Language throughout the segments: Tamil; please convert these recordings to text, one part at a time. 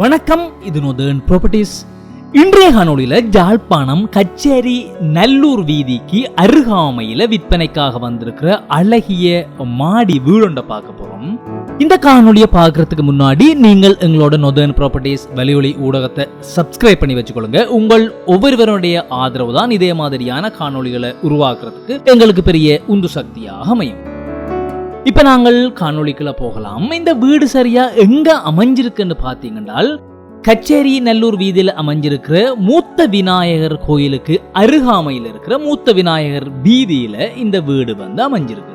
வணக்கம். இது நொதர்ன் ப்ராப்பர்ட்டிஸ் இன்றைய காணொளியில ஜாழ்ப்பாணம் கச்சேரி நல்லூர் வீதிக்கு அருகாமையில விற்பனைக்காக வந்திருக்கிற அழகிய மாடி வீடுண்ட பார்க்க போகிறோம் இந்த காணொலியை பார்க்கறதுக்கு முன்னாடி நீங்கள் எங்களோட நொதர்ன் ப்ராப்பர்ட்டிஸ் வலியொலி ஊடகத்தை சப்ஸ்கிரைப் பண்ணி வச்சுக்கொள்ளுங்க. உங்கள் ஒவ்வொருவருடைய ஆதரவு தான் இதே மாதிரியான காணொளிகளை உருவாக்குறதுக்கு எங்களுக்கு பெரிய உந்து சக்தியாக அமையும். இப்ப நாங்கள் காணொளிக்குள்ள போகலாம். இந்த வீடு சரியா எங்க அமைஞ்சிருக்குன்னு பாத்தீங்கன்னால் கச்சேரி நல்லூர் வீதியில் அமைஞ்சிருக்கிற மூத்த விநாயகர் கோயிலுக்கு அருகாமையில் இருக்கிற மூத்த விநாயகர் வீதியில இந்த வீடு வந்து அமைஞ்சிருக்கு.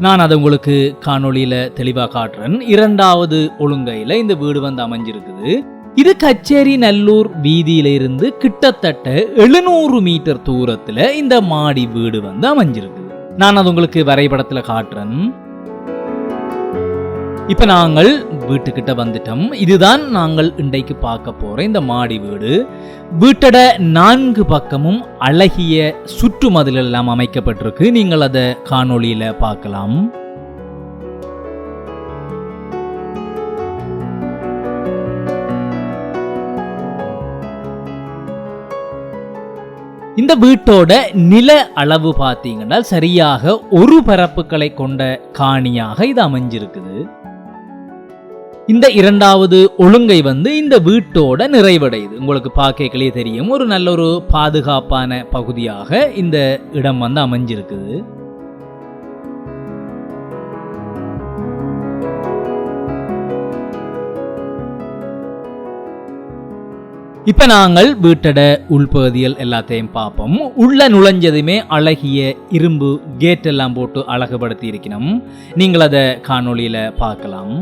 நான் அதை உங்களுக்கு காணொலியில தெளிவா காட்டுறேன். இரண்டாவது ஒழுங்கையில இந்த வீடு வந்து அமைஞ்சிருக்குது. இது கச்சேரி நல்லூர் வீதியில இருந்து கிட்டத்தட்ட எழுநூறு மீட்டர் தூரத்துல இந்த மாடி வீடு வந்து அமைஞ்சிருக்கு. நான் அது உங்களுக்கு வரைபடத்தில் காட்டுறேன். இப்ப நாங்கள் வீட்டுக்கிட்ட வந்துட்டோம். இதுதான் நாங்கள் இன்றைக்கு பார்க்க போற இந்த மாடி வீடு. வீட்டோட நான்கு பக்கமும் அழகிய சுற்று மதில் எல்லாம் அமைக்கப்பட்டிருக்கு. நீங்கள் அதை காணொளியில பார்க்கலாம். இந்த வீட்டோட நில அளவு பார்த்தீங்கன்னா சரியாக ஒரு பரப்புகளை கொண்ட காணியாக இது அமைஞ்சிருக்குது. இந்த இரண்டாவது ஒழுங்கை வந்து இந்த வீட்டோட நிறைவடையுது. உங்களுக்கு பார்க்கலே தெரியும். ஒரு நல்ல ஒரு பாதுகாப்பான பகுதியாக இந்த இடம் வந்து அமைஞ்சிருக்குது. இப்போ நாங்கள் வீட்டட உள்பகுதிகள் எல்லாத்தையும் பார்ப்போம். உள்ள நுழைஞ்சதுமே அழகிய இரும்பு கேட் எல்லாம் போட்டு அழகுபடுத்தி இருக்கணும் நீங்கள் அதை காணொளியில பார்க்கலாம்.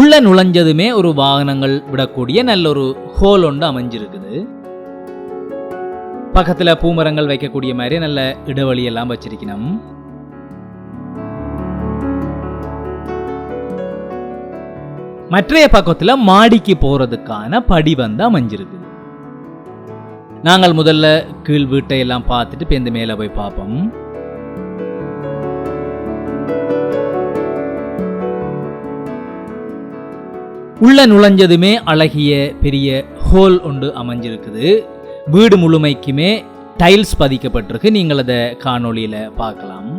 உள்ள நுழைஞ்சதுமே ஒரு வாகனங்கள் விடக்கூடிய நல்ல ஒரு ஹோல் ஒன்று அமைஞ்சிருக்குது. பக்கத்தில் பூமரங்கள் வைக்கக்கூடிய மாதிரி நல்ல இடைவெளியெல்லாம் வச்சிருக்கணும். மற்றைய பக்கத்துல மாடிக்கு போறதுக்கான படி வந்து அமைஞ்சிருக்கு நாங்கள் முதல்ல கீழ் வீட்டை எல்லாம் பார்த்துட்டு பேருந்து மேல போய் பார்ப்போம். உள்ள நுழைஞ்சதுமே அழகிய பெரிய ஹோல் ஒன்று அமைஞ்சிருக்குது. வீடு முழுமைக்குமே டைல்ஸ் பதிக்கப்பட்டிருக்கு. நீங்கள் அதை காணொளியில் பார்க்கலாம்.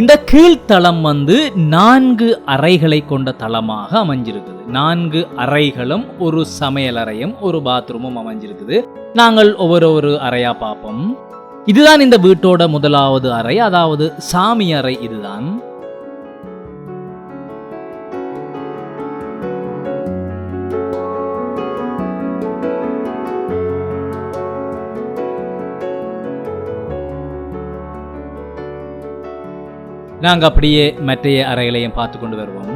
இந்த கீழ்த்தளம் வந்து நான்கு அறைகளை கொண்ட தளமாக அமைஞ்சிருக்குது. நான்கு அறைகளும் ஒரு சமையலறையும் ஒரு பாத்ரூமும் அமைஞ்சிருக்குது. நாங்கள் ஒவ்வொரு ஒரு அறையா பார்ப்போம். இதுதான் இந்த வீட்டோட முதலாவது அறை அதாவது சாமி அறை இதுதான். நாங்கள் அப்படியே மற்றைய அறைகளையும் பார்த்து கொண்டு வருவோம்.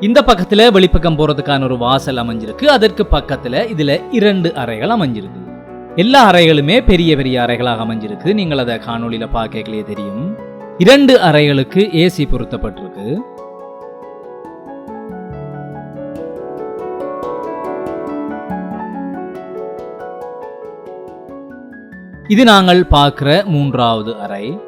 இந்த பக்கத்தில் வெளிப்பக்கம் போகிறதுக்கான ஒரு வாசல் அமைஞ்சிருக்கு. அதற்கு பக்கத்தில் இதில் இரண்டு அறைகள் அமைஞ்சிருக்கு. எல்லா அறைகளுமே பெரிய பெரிய அறைகளாக அமைஞ்சிருக்கு. நீங்கள் அதை காணொளியில பார்க்கலையே தெரியும். இரண்டு அறைகளுக்கு ஏசி பொருத்தப்பட்டிருக்கு. இது நாங்கள் பார்க்கிற மூன்றாவது அறை.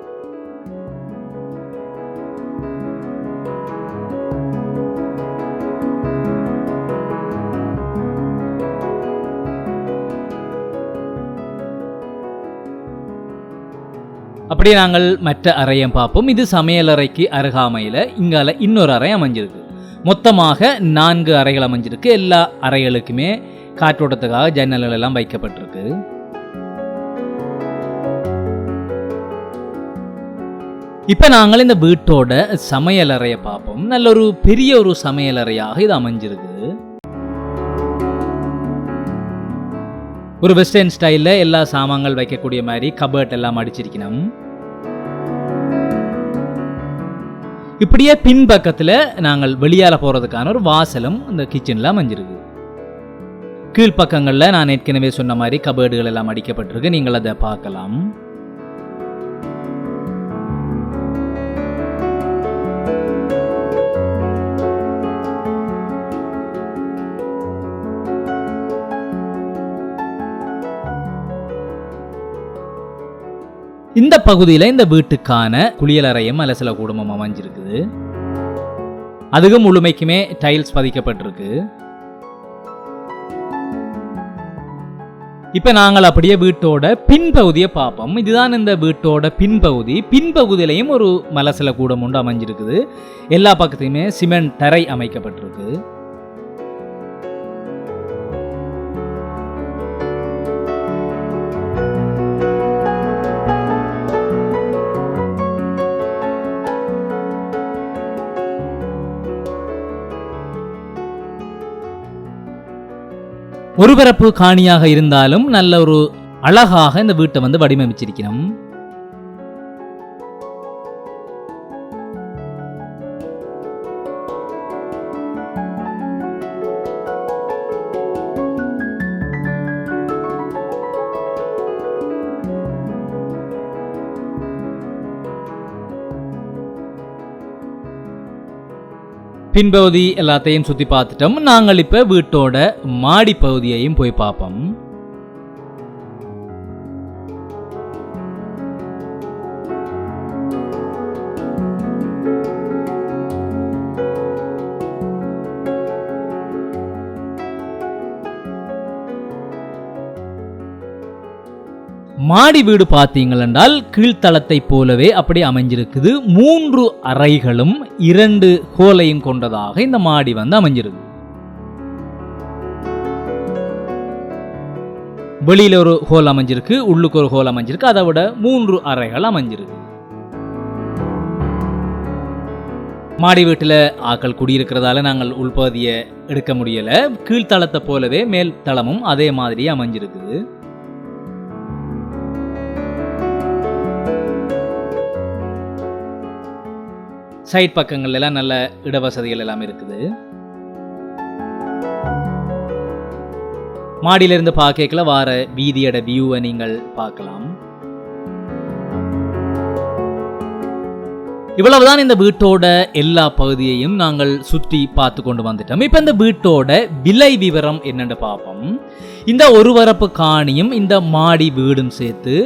அப்படியே நாங்கள் மற்ற அறையும் பார்ப்போம். இது சமையலறைக்கு அருகாமையில் இங்கால இன்னொரு அறை அமைஞ்சிருக்கு. மொத்தமாக நான்கு அறைகள் அமைஞ்சிருக்கு. எல்லா அறைகளுக்குமே காற்றோட்டத்துக்காக ஜன்னல்கள் எல்லாம் வைக்கப்பட்டிருக்கு. இப்போ நாங்கள் இந்த வீட்டோட சமையலறையை பார்ப்போம். நல்ல ஒரு பெரிய ஒரு சமையலறையாக இது அமைஞ்சிருக்கு. ஒரு வெஸ்டர்ன் ஸ்டைலில் எல்லா சாமான்கள் வைக்கக்கூடிய மாதிரி கபர்ட் எல்லாம் அடிச்சிருக்கணும். இப்படியே பின்பக்கத்தில் நாங்கள் வெளியால போகிறதுக்கான ஒரு வாசலும் இந்த கிச்சனில் அமைஞ்சிருக்கு. கீழ்ப்பக்கங்களில் நான் ஏற்கனவே சொன்ன மாதிரி கபேர்டுகள் எல்லாம் அடிக்கப்பட்டிருக்கு. நீங்கள் அதை பார்க்கலாம். இந்த பகுதியில் இந்த வீட்டுக்கான குளியலறையும் அல்ல சில குடும்பம் அமைஞ்சிருக்குது. அதுக்கு முழுமைக்குமே டைல்ஸ் பதிக்கப்பட்டிருக்கு. இப்போ நாங்கள் அப்படியே வீட்டோட பின்பகுதியை பார்ப்போம். இதுதான் இந்த வீட்டோட பின்பகுதி. பின்பகுதியிலையும் ஒரு மலசில கூடம் உண்டு அமைஞ்சிருக்குது. எல்லா பக்கத்தையுமே சிமெண்ட் தரை அமைக்கப்பட்டிருக்கு. ஒருபரப்பு காணியாக இருந்தாலும் நல்ல ஒரு அழகாக இந்த வீட்டை வந்து வடிவமைச்சிருக்கிறோம் பின்பகுதி எல்லாத்தையும் சுற்றி பார்த்துட்டோம். நாங்கள் இப்போ வீட்டோட மாடி பகுதியையும் போய் பார்ப்போம். மாடி வீடு பார்த்தீங்களென்றால் கீழ்த்தளத்தை போலவே அப்படி அமைஞ்சிருக்குது. மூன்று அறைகளும் இரண்டு ஹோலையும் கொண்டதாக இந்த மாடி வந்து அமைஞ்சிருக்கு வெளியில ஒரு ஹோல் அமைஞ்சிருக்கு உள்ளுக்கு ஒரு ஹோல் அமைஞ்சிருக்கு அதை விட மூன்று அறைகள் அமைஞ்சிருக்கு. மாடி வீட்டில் ஆக்கள் குடியிருக்கிறதால நாங்கள் உள்பகுதியை எடுக்க முடியலை. கீழ்த்தளத்தை போலவே மேல் தளமும் அதே மாதிரி அமைஞ்சிருக்குது. சைட் பக்கங்கள் எல்லாம் நல்ல இடவசதிகள் எல்லாம் இருக்குது. மாடியிலிருந்து பார்க்கல வார வீதியோட வியூவை நீங்கள் பார்க்கலாம். இவ்வளவுதான் இந்த வீட்டோட எல்லா பகுதியையும் நாங்கள் சுற்றி பார்த்து கொண்டு வந்துட்டோம். இப்போ இந்த வீட்டோட விலை விவரம் என்னென்னு பார்ப்போம். இந்த ஒரு வரப்பு காணியும் இந்த மாடி வீடும் சேர்த்து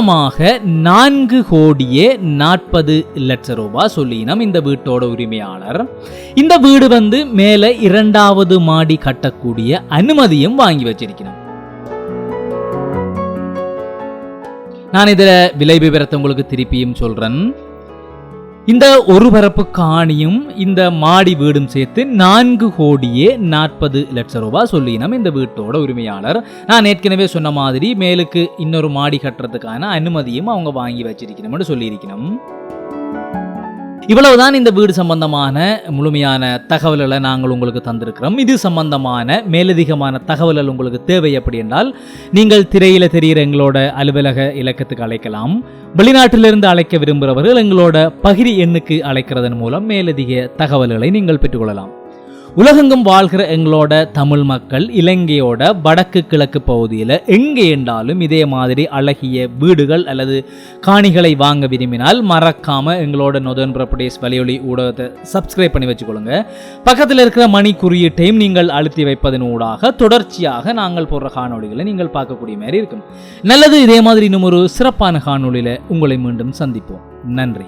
மொத்தமாக நான்கு கோடியே நாற்பது லட்சம் ரூபாய் சொல்லினோம் இந்த வீட்டோட உரிமையாளர். இந்த வீடு வந்து மேலே இரண்டாவது மாடி கட்டக்கூடிய அனுமதியும் வாங்கி வச்சிருக்கணும் நான் இதில் விலை விவரத்தை உங்களுக்கு திருப்பியும் சொல்கிறேன் இந்த ஒரு பரப்பு காணியும் இந்த மாடி வீடும் சேர்த்து நான்கு கோடியே நாற்பது லட்சம் ரூபாய் சொல்லினோம் இந்த வீட்டோட உரிமையாளர். நான் ஏற்கனவே சொன்ன மாதிரி மேலுக்கு இன்னொரு மாடி கட்டுறதுக்கான அனுமதியும் அவங்க வாங்கி வச்சிருக்கணும்னு சொல்லியிருக்கணும். இவ்வளவுதான் இந்த வீடு சம்பந்தமான முழுமையான தகவல்களை நாங்கள் உங்களுக்கு தந்திருக்கிறோம். இது சம்பந்தமான மேலதிகமான தகவல்கள் உங்களுக்கு தேவை அப்படி என்றால் நீங்கள் திரையில் தெரிகிற எங்களோட அலுவலக இலக்கத்துக்கு அழைக்கலாம். வெளிநாட்டிலிருந்து அழைக்க விரும்புகிறவர்கள் எங்களோட பகிரி எண்ணுக்கு அழைக்கிறதன் மூலம் மேலதிக தகவல்களை நீங்கள் பெற்றுக்கொள்ளலாம். உலகெங்கும் வாழ்கிற எங்களோட தமிழ் மக்கள் இலங்கையோட வடக்கு கிழக்கு பகுதியில் எங்கே என்றாலும் இதே மாதிரி அழகிய வீடுகள் அல்லது காணிகளை வாங்க விரும்பினால் மறக்காம எங்களோட நொதன் ப்ரப்படேஸ் வலியொலி ஊடகத்தை சப்ஸ்கிரைப் பண்ணி வச்சுக்கொள்ளுங்க. பக்கத்தில் இருக்கிற மணி குறியீட்டையும் நீங்கள் அழுத்தி வைப்பதன் ஊடாக தொடர்ச்சியாக நாங்கள் போடுற காணொளிகளை நீங்கள் பார்க்கக்கூடிய மாதிரி இருக்கும். நல்லது இதே மாதிரி இன்னும் ஒரு சிறப்பான காணொளியில் உங்களை மீண்டும் சந்திப்போம். நன்றி.